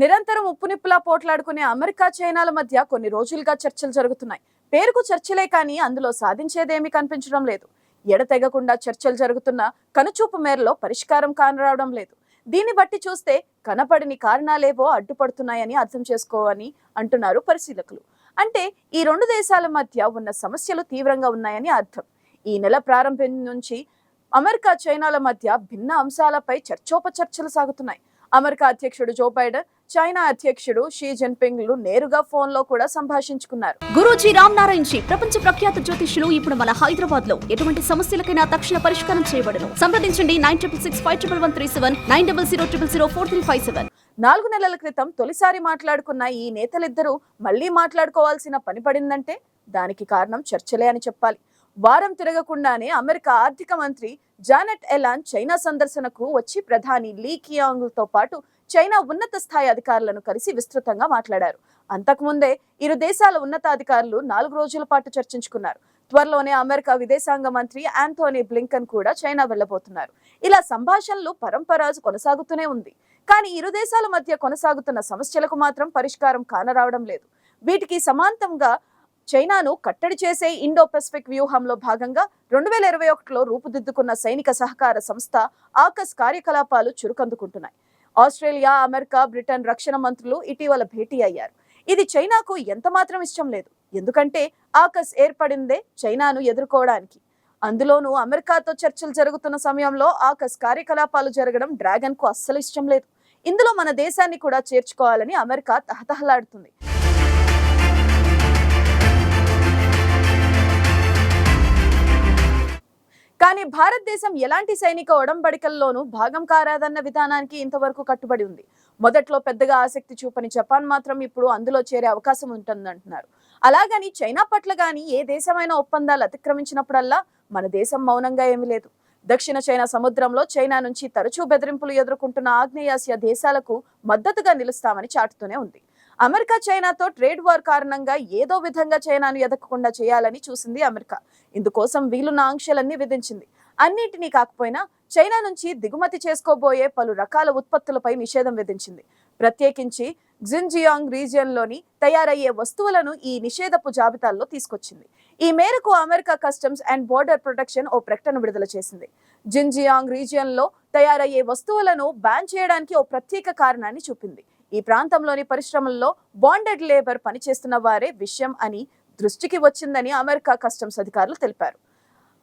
నిరంతరం ఉప్పునిప్పులా పోట్లాడుకునే అమెరికా చైనాల మధ్య కొన్ని రోజులుగా చర్చలు జరుగుతున్నాయి. పేరుకు చర్చలే కానీ అందులో సాధించేదేమీ కనిపించడం లేదు. ఎడతెగకుండా చర్చలు జరుగుతున్న కనుచూపు మేరలో పరిష్కారం కానరావడం లేదు. దీన్ని బట్టి చూస్తే కనపడిని కారణాలేవో అడ్డుపడుతున్నాయని అర్థం చేసుకోవని అంటున్నారు పరిశీలకులు. అంటే ఈ రెండు దేశాల మధ్య ఉన్న సమస్యలు తీవ్రంగా ఉన్నాయని అర్థం. ఈ నెల ప్రారంభం నుంచి అమెరికా చైనాల మధ్య భిన్న అంశాలపై చర్చోపచర్చలు సాగుతున్నాయి. అమెరికా అధ్యక్షుడు జో బైడెన్ చైనా అధ్యక్షుడు షీ జిన్పింగ్లు నేరుగా ఫోన్లో కూడా సంభాషించుకున్నారు. గురూజీ రామ్ నారాయణ్ జీ ప్రపంచ ప్రఖ్యాత జ్యోతిష్యులు ఇప్పుడు మన హైదరాబాద్లో ఎటువంటి సమస్యలకైనా తక్షణ పరిష్కారం చేయబడను. సంప్రదించండి nine triple six five triple one three seven nine double zero triple zero four three five seven. నాలుగు నెలల క్రితం తొలిసారి మాట్లాడుకున్న ఈ నేతలిద్దరూ మళ్ళీ మాట్లాడుకోవాల్సిన పని పడిందంటే దానికి కారణం చర్చలే అని చెప్పాలి. వారం తిరగకుండానే అమెరికా ఆర్థిక మంత్రి జానెట్ ఎలాన్ చైనా సందర్శనకు వచ్చి ప్రధాని లీ కియాంగ్తో పాటు చైనా ఉన్నత స్థాయి అధికారులను కలిసి విస్తృతంగా మాట్లాడారు. అంతకుముందే ఇరు దేశాల ఉన్నతాధికారులు నాలుగు రోజుల పాటు చర్చించుకున్నారు. త్వరలోనే అమెరికా విదేశాంగ మంత్రి ఆంథోనీ బ్లింకన్ కూడా చైనా వెళ్ళబోతున్నారు ఇలా సంభాషణలు పరంపరాజు కొనసాగుతూనే ఉంది. కానీ ఇరు దేశాల మధ్య కొనసాగుతున్న సమస్యలకు మాత్రం పరిష్కారం కానరావడం లేదు. వీటికి సమాంతంగా చైనాను కట్టడి చేసే ఇండో పెసిఫిక్ వ్యూహంలో భాగంగా రెండు వేల ఇరవై ఒకటిలో రూపుదిద్దుకున్న సైనిక సహకార సంస్థ ఆకస్ కార్యకలాపాలు చురుకందుకుంటున్నాయి. ఆస్ట్రేలియా అమెరికా బ్రిటన్ రక్షణ మంత్రులు ఇటీవల భేటీ అయ్యారు. ఇది చైనాకు ఎంత మాత్రం ఇష్టం లేదు. ఎందుకంటే ఆకస్ ఏర్పడిందే చైనాను ఎదుర్కోవడానికి. అందులోనూ అమెరికాతో చర్చలు జరుగుతున్న సమయంలో ఆకస్ కార్యకలాపాలు జరగడం డ్రాగన్కు అస్సలు ఇష్టం లేదు. ఇందులో మన దేశాన్ని కూడా చేర్చుకోవాలని అమెరికా తహతహలాడుతుంది. కానీ భారతదేశం ఎలాంటి సైనిక ఒడంబడికల్లోనూ భాగం కారాదన్న విధానానికి ఇంతవరకు కట్టుబడి ఉంది. మొదట్లో పెద్దగా ఆసక్తి చూపని జపాన్ మాత్రం ఇప్పుడు అందులో చేరే అవకాశం ఉంటుందంటున్నారు. అలాగని చైనా పట్ల గాని ఏ దేశమైన ఒప్పందాలు అతిక్రమించినప్పుడల్లా మన దేశం మౌనంగా ఏమీ లేదు. దక్షిణ చైనా సముద్రంలో చైనా నుంచి తరచూ బెదిరింపులు ఎదుర్కొంటున్న ఆగ్నేయాసియా దేశాలకు మద్దతుగా నిలుస్తామని చాటుతూనే ఉంది. అమెరికా చైనాతో ట్రేడ్ వార్ కారణంగా ఏదో విధంగా చైనాను ఎదగకుండా చేయాలని చూసింది అమెరికా. ఇందుకోసం వీలున్న ఆంక్షలన్నీ విధించింది. అన్నిటినీ కాకపోయినా చైనా నుంచి దిగుమతి చేసుకోబోయే పలు రకాల ఉత్పత్తులపై నిషేధం విధించింది. ప్రత్యేకించి జిన్జియాంగ్ రీజియన్లోని తయారయ్యే వస్తువులను ఈ నిషేధపు జాబితాల్లో తీసుకొచ్చింది. ఈ మేరకు America customs and border protection ఓ ప్రకటన విడుదల చేసింది. జిన్జియాంగ్ రీజియన్లో తయారయ్యే వస్తువులను బ్యాన్ చేయడానికి ఓ ప్రత్యేక కారణాన్ని చూపింది. ఈ ప్రాంతంలోని పరిశ్రమల్లో బాండెడ్ లేబర్ పనిచేస్తున్న వారే విషయం అని దృష్టికి వచ్చిందని అమెరికా కస్టమ్స్ అధికారులు తెలిపారు.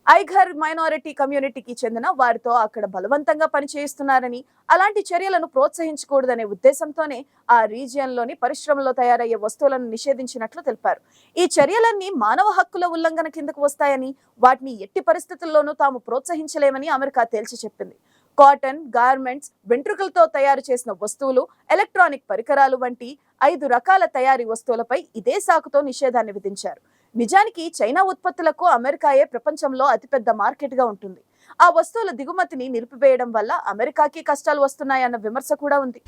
ఐఘర్ మైనారిటీ కమ్యూనిటీకి చెందిన వారితో అక్కడ బలవంతంగా పనిచేయిస్తున్నారని అలాంటి చర్యలను ప్రోత్సహించకూడదనే ఉద్దేశంతోనే ఆ రీజియన్లోని పరిశ్రమలో తయారయ్యే వస్తువులను నిషేధించినట్లు తెలిపారు. ఈ చర్యలన్నీ మానవ హక్కుల ఉల్లంఘన కిందకు వస్తాయని వాటిని ఎట్టి పరిస్థితుల్లోనూ తాము ప్రోత్సహించలేమని అమెరికా తేల్చి చెప్పింది. కాటన్ గార్మెంట్స్ వెంట్రుకలతో తయారు చేసిన వస్తువులు ఎలక్ట్రానిక్ పరికరాలు వంటి ఐదు రకాల తయారీ వస్తువులపై ఇదే సాకుతో నిషేధాన్ని విధించారు. నిజానికి చైనా ఉత్పత్తులకు అమెరికాయే ప్రపంచంలో అతిపెద్ద మార్కెట్గా ఉంటుంది. ఆ వస్తువుల దిగుమతిని నిలిపివేయడం వల్ల అమెరికాకి కష్టాలు వస్తున్నాయన్న విమర్శ కూడా ఉంది.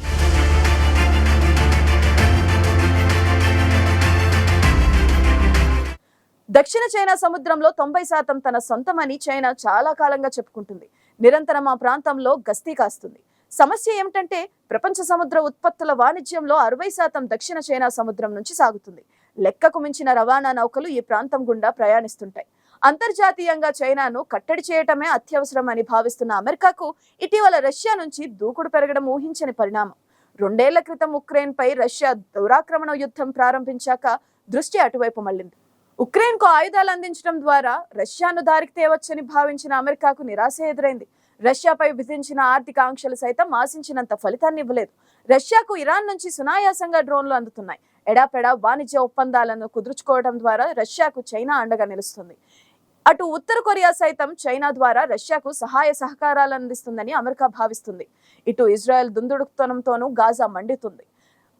దక్షిణ చైనా సముద్రంలో తొంభై శాతం తన సొంతమని చైనా చాలా కాలంగా చెప్పుకుంటుంది. నిరంతరం ఆ ప్రాంతంలో గస్తీ కాస్తుంది. సమస్య ఏమిటంటే ప్రపంచ సముద్ర ఉత్పత్తుల వాణిజ్యంలో అరవై శాతం దక్షిణ చైనా సముద్రం నుంచి సాగుతుంది. లెక్కకు మించిన రవాణా నౌకలు ఈ ప్రాంతం గుండా ప్రయాణిస్తుంటాయి. అంతర్జాతీయంగా చైనాను కట్టడి చేయటమే అత్యవసరం అని భావిస్తున్న అమెరికాకు ఇటీవల రష్యా నుంచి దూకుడు పెరగడం ఊహించని పరిణామం. రెండేళ్ళ క్రితం ఉక్రెయిన్ పై రష్యా దురాక్రమణ యుద్ధం ప్రారంభించాక దృష్టి అటువైపు మళ్ళింది. ఉక్రెయిన్కు ఆయుధాలు అందించడం ద్వారా రష్యాను దారికి తేవచ్చని భావించిన అమెరికాకు నిరాశ ఎదురైంది. రష్యాపై విధించిన ఆర్థిక ఆంక్షలు సైతం ఆశించినంత ఫలితాన్ని ఇవ్వలేదు. రష్యాకు ఇరాన్ నుంచి సునాయాసంగా డ్రోన్లు అందుతున్నాయి. ఎడాపెడా వాణిజ్య ఒప్పందాలను కుదుర్చుకోవడం ద్వారా రష్యాకు చైనా అండగా నిలుస్తుంది. అటు ఉత్తర కొరియా సైతం చైనా ద్వారా రష్యాకు సహాయ సహకారాలు అందిస్తుందని అమెరికా భావిస్తుంది. ఇటు ఇజ్రాయెల్ దుందుడుతనంతోనూ గాజా మండుతుంది.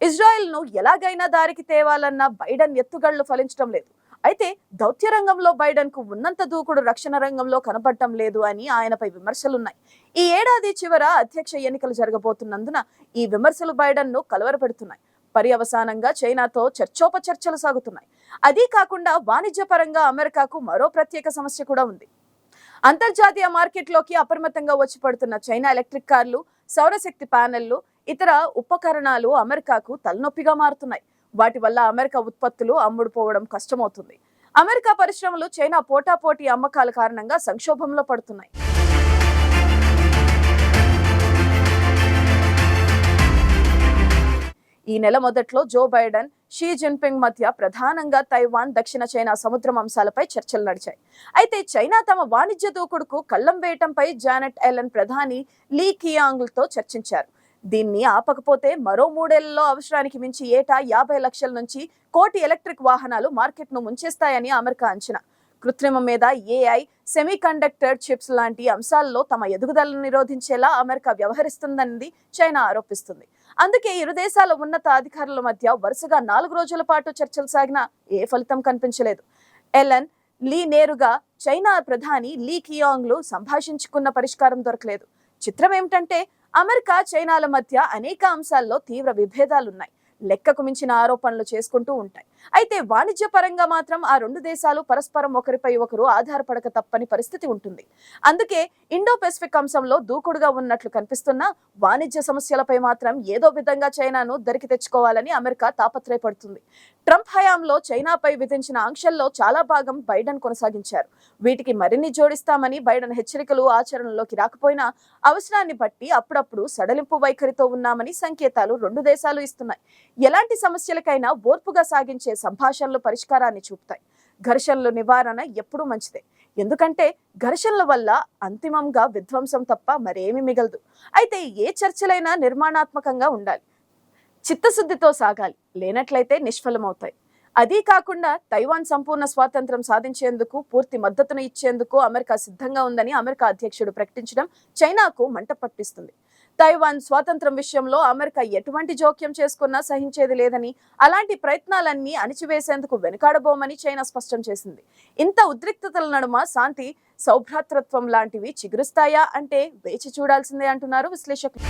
ఇజ్రాయెల్ను ఎలాగైనా దారికి తేవాలన్న బైడెన్ ఎత్తుగళ్ళు ఫలించడం లేదు. అయితే దౌత్య రంగంలో బైడెన్కు ఉన్నంత దూకుడు రక్షణ రంగంలో కనపడటం లేదు అని ఆయనపై విమర్శలున్నాయి. ఈ ఏడాది చివర అధ్యక్ష ఎన్నికలు జరగబోతున్నందున ఈ విమర్శలు బైడెన్ను కలవరపెడుతున్నాయి. పర్యవసానంగా చైనాతో చర్చోపచర్చలు సాగుతున్నాయి. అదీ కాకుండా వాణిజ్యపరంగా అమెరికాకు మరో ప్రత్యేక సమస్య కూడా ఉంది. అంతర్జాతీయ మార్కెట్లోకి అప్రమత్తంగా వచ్చి పడుతున్న చైనా ఎలక్ట్రిక్ కార్లు సౌరశక్తి ప్యానెళ్ళు ఇతర ఉపకరణాలు అమెరికాకు తలనొప్పిగా మారుతున్నాయి. వాటి వల్ల అమెరికా ఉత్పత్తులు అమ్ముడుపోవడం కష్టమవుతుంది. అమెరికా పరిశ్రమలు చైనా పోటాపోటీ అమ్మకాల కారణంగా సంక్షోభంలో పడుతున్నాయి. ఈ నెల మొదట్లో జో బైడెన్ షీ జిన్పింగ్ మధ్య ప్రధానంగా తైవాన్ దక్షిణ చైనా సముద్రం అంశాలపై చర్చలు నడిచాయి. అయితే చైనా తమ వాణిజ్య దూకుడుకు కళ్ళం వేయటంపై జానెట్ ఎలన్ ప్రధాని లీ కియాంగ్లతో చర్చించారు. దీన్ని ఆపకపోతే మరో మూడేళ్ళలో అవసరానికి మించి ఏటా యాభై లక్షల నుంచి కోటి ఎలక్ట్రిక్ వాహనాలు మార్కెట్ను ముంచేస్తాయని అమెరికా అంచనా. కృత్రిమం మీద ఏఐ సెమీ కండక్టర్ చిప్స్ లాంటి అంశాల్లో తమ ఎదుగుదలను నిరోధించేలా అమెరికా వ్యవహరిస్తుందన్నది చైనా ఆరోపిస్తుంది. అందుకే ఇరు దేశాల ఉన్నత అధికారుల మధ్య వరుసగా నాలుగు రోజుల పాటు చర్చలు సాగినా ఏ ఫలితం కనిపించలేదు. ఎలెన్ లీ నేరుగా చైనా ప్రధాని లీ కియాంగ్లు సంభాషించుకున్న పరిష్కారం దొరకలేదు. చిత్రం ఏమిటంటే అమెరికా చైనాల మధ్య అనేక అంశాల్లో తీవ్ర విభేదాలున్నాయి. లెక్కకు మించిన ఆరోపణలు చేసుకుంటూ ఉంటాయి. అయితే వాణిజ్య పరంగా మాత్రం ఆ రెండు దేశాలు పరస్పరం ఒకరిపై ఒకరు ఆధారపడక తప్పని పరిస్థితి ఉంటుంది. అందుకే ఇండో పెసిఫిక్ అంశంలో దూకుడుగా ఉన్నట్లు కనిపిస్తున్నా వాణిజ్య సమస్యలపై మాత్రం ఏదో విధంగా చైనాను దరికి తెచ్చుకోవాలని అమెరికా తాపత్రయపడుతుంది. ట్రంప్ హయాంలో చైనాపై విధించిన ఆంక్షల్లో చాలా భాగం బైడెన్ కొనసాగించారు. వీటికి మరిన్ని జోడిస్తామని బైడెన్ హెచ్చరికలు ఆచరణలోకి రాకపోయినా అవసరాన్ని బట్టి అప్పుడప్పుడు సడలింపు వైఖరితో ఉన్నామని సంకేతాలు రెండు దేశాలు ఇస్తున్నాయి. ఎలాంటి సమస్యలకైనా ఓర్పుగా సాగించే సంభాషణలు పరిష్కారాన్ని చూపుతాయి. ఘర్షణలు నివారణ ఎప్పుడూ మంచిదే. ఎందుకంటే ఘర్షణల వల్ల అంతిమంగా విధ్వంసం తప్ప మరేమీ మిగలదు. అయితే ఏ చర్చలైనా నిర్మాణాత్మకంగా ఉండాలి. చిత్తశుద్ధితో సాగాలి. లేనట్లయితే నిష్ఫలమవుతాయి. అదీ కాకుండా తైవాన్ సంపూర్ణ స్వాతంత్రం సాధించేందుకు పూర్తి మద్దతును ఇచ్చేందుకు అమెరికా సిద్ధంగా ఉందని అమెరికా అధ్యక్షుడు ప్రకటించడం చైనాకు మంట పట్టిస్తుంది తైవాన్ స్వాతంత్రం విషయంలో అమెరికా ఎటువంటి జోక్యం చేసుకున్నా సహించేది లేదని అలాంటి ప్రయత్నాలన్నీ అణిచివేసేందుకు వెనుకాడబోమని చైనా స్పష్టం చేసింది. ఇంత ఉద్రిక్తతల నడుమ శాంతి సౌభ్రాతృత్వం లాంటివి చిగురుస్తాయా అంటే వేచి చూడాల్సిందే అంటున్నారు విశ్లేషకులు.